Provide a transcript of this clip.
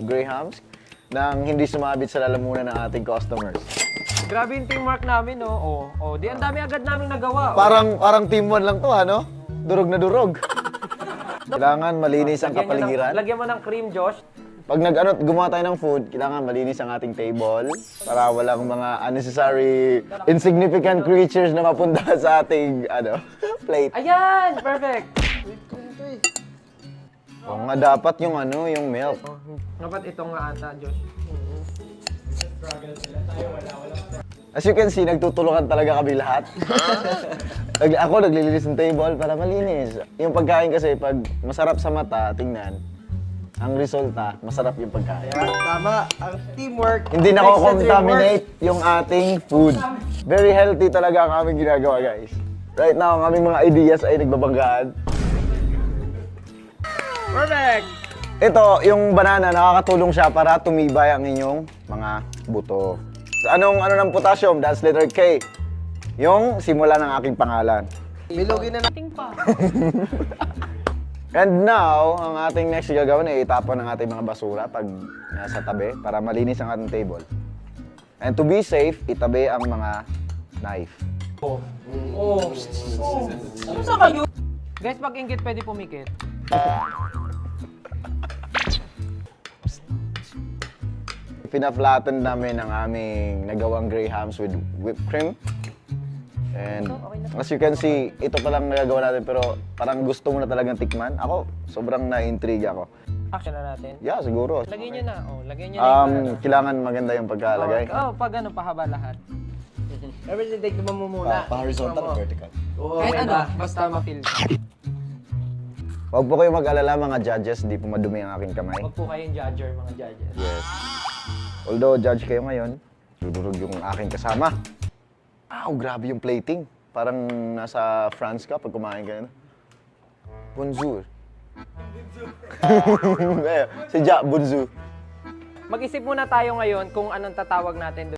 Grahams nang hindi sumabit sa lalamunan ng ating customers. Grabe yung teamwork namin, no? Oh, oh, di ang dami agad namin nagawa. oh. Parang parang team one lang to, ano? Durog na durog. Kailangan malinis ang Lagyan nyo ng- kapaligiran. Lagyan mo ng cream, Josh. Pag nag-ano, gumawa tayo ng food, kailangan malinis ang ating table para walang mga unnecessary, insignificant creatures na mapunta sa ating ano, plate. Ayan! Perfect! O nga, dapat yung ano, yung milk. Oh, dapat ito nga ata, Josh. As you can see, nagtutulungan talaga kami lahat. Nag- ako naglilinis ng table para malinis. Yung pagkain kasi, pag masarap sa mata, tingnan, ang resulta, masarap yung pagkain. Tama, ang teamwork. Hindi makes the dream nako-contaminate yung ating food. Very healthy talaga ang aming ginagawa, guys. Right now, ang aming mga ideas ay nagbabanggaan. Perfect! Ito, yung banana, nakakatulong siya para tumibay ang inyong mga buto. Anong ano ng potassium? That's letter K. Yung simula ng aking pangalan. Bilogin na Ting pa. And now, ang ating next gagawin ay itapon ang ating mga basura pag nasa tabi para malinis ang ating table. And to be safe, itabi ang mga knife. Oh. Oh. Ano sa kayo? Guys, pag inggit pwede pumikit. Pinaflatten namin ang aming nagawang grahams with whipped cream. And as you can see, ito pa lang nagagawa natin pero parang gusto mo na talagang tikman. Ako, sobrang na-intrigue ako. Action na natin. Yeah, siguro. Lagyan nyo na. Oh, lagyan nyo na yung Um, kailangan maganda yung pagkalagay. Oh, pag ano, pahaba lahat. Everything take mo muna. horizontal o vertical? Oo, Kahit okay ano, ba? basta ma-feel. Huwag po kayo mag-alala mga judges, di po madumi ang aking kamay. Huwag po kayong judger, mga judges. Yes. Although judge kayo ngayon, dudurog yung aking kasama. Wow, grabe yung plating. Parang nasa France ka pag kumain ka na. Bonjour. Eh, si Ja, bonjour. Mag-isip muna tayo ngayon kung anong tatawag natin